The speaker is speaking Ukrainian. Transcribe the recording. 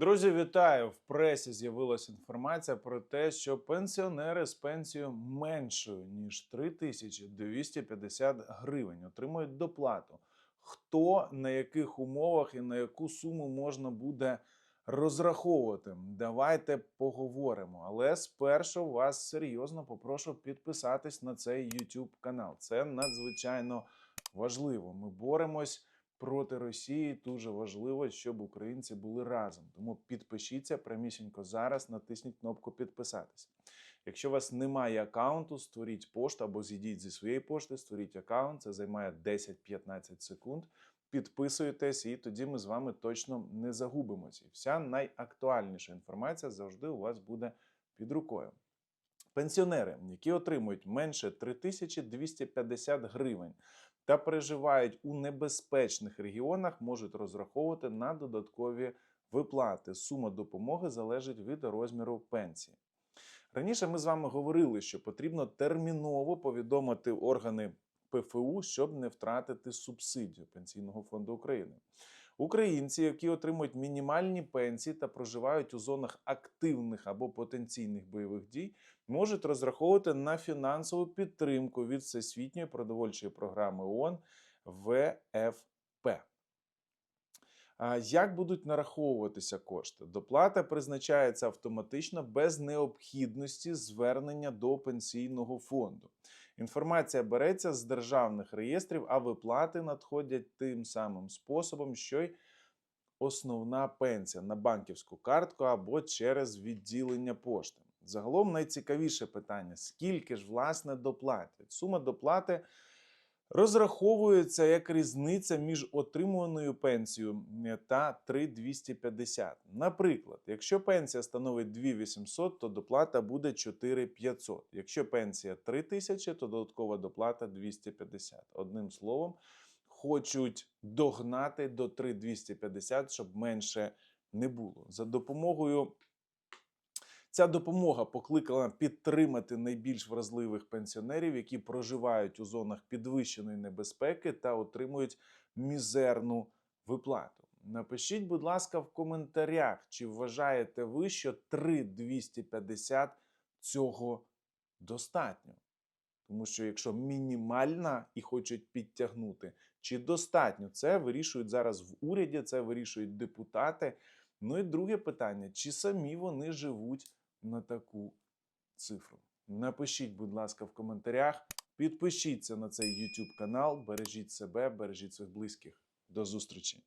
Друзі, вітаю! В пресі з'явилася інформація про те, що пенсіонери з пенсією меншою ніж 3250 гривень отримують доплату. Хто на яких умовах і на яку суму можна буде розраховувати? Давайте поговоримо. Але спершу вас серйозно попрошу підписатись на цей YouTube канал. Це надзвичайно важливо. Ми боремось проти Росії дуже важливо, щоб українці були разом. Тому підпишіться прямісінько зараз, натисніть кнопку підписатися. Якщо у вас немає аккаунту, створіть пошту або зійдіть зі своєї пошти, створіть аккаунт. Це займає 10-15 секунд. Підписуєтесь, і тоді ми з вами точно не загубимося. І вся найактуальніша інформація завжди у вас буде під рукою. Пенсіонери, які отримують менше 3250 гривень та переживають у небезпечних регіонах, можуть розраховувати на додаткові виплати. Сума допомоги залежить від розміру пенсії. Раніше ми з вами говорили, що потрібно терміново повідомити органи ПФУ, щоб не втратити субсидію Пенсійного фонду України. Українці, які отримують мінімальні пенсії та проживають у зонах активних або потенційних бойових дій, можуть розраховувати на фінансову підтримку від Всесвітньої продовольчої програми ООН ВФП. Як будуть нараховуватися кошти? Доплата призначається автоматично без необхідності звернення до пенсійного фонду. Інформація береться з державних реєстрів, а виплати надходять тим самим способом, що й основна пенсія на банківську картку або через відділення пошти. Загалом найцікавіше питання: скільки ж власне доплатять? Сума доплати розраховується як різниця між отримуваною пенсією та 3250. Наприклад, якщо пенсія становить 2800, то доплата буде 4500. Якщо пенсія 3000, то додаткова доплата 250. Одним словом, хочуть догнати до 3250, щоб менше не було. За допомогою Ця допомога покликана підтримати найбільш вразливих пенсіонерів, які проживають у зонах підвищеної небезпеки та отримують мізерну виплату. Напишіть, будь ласка, в коментарях, чи вважаєте ви, що 3250 цього достатньо? Тому що якщо мінімальна і хочуть підтягнути, чи достатньо це вирішують зараз в уряді, це вирішують депутати. Ну і друге питання: чи самі вони живуть на таку цифру? Напишіть, будь ласка, в коментарях. Підпишіться на цей YouTube канал, бережіть себе, бережіть своїх близьких. До зустрічі!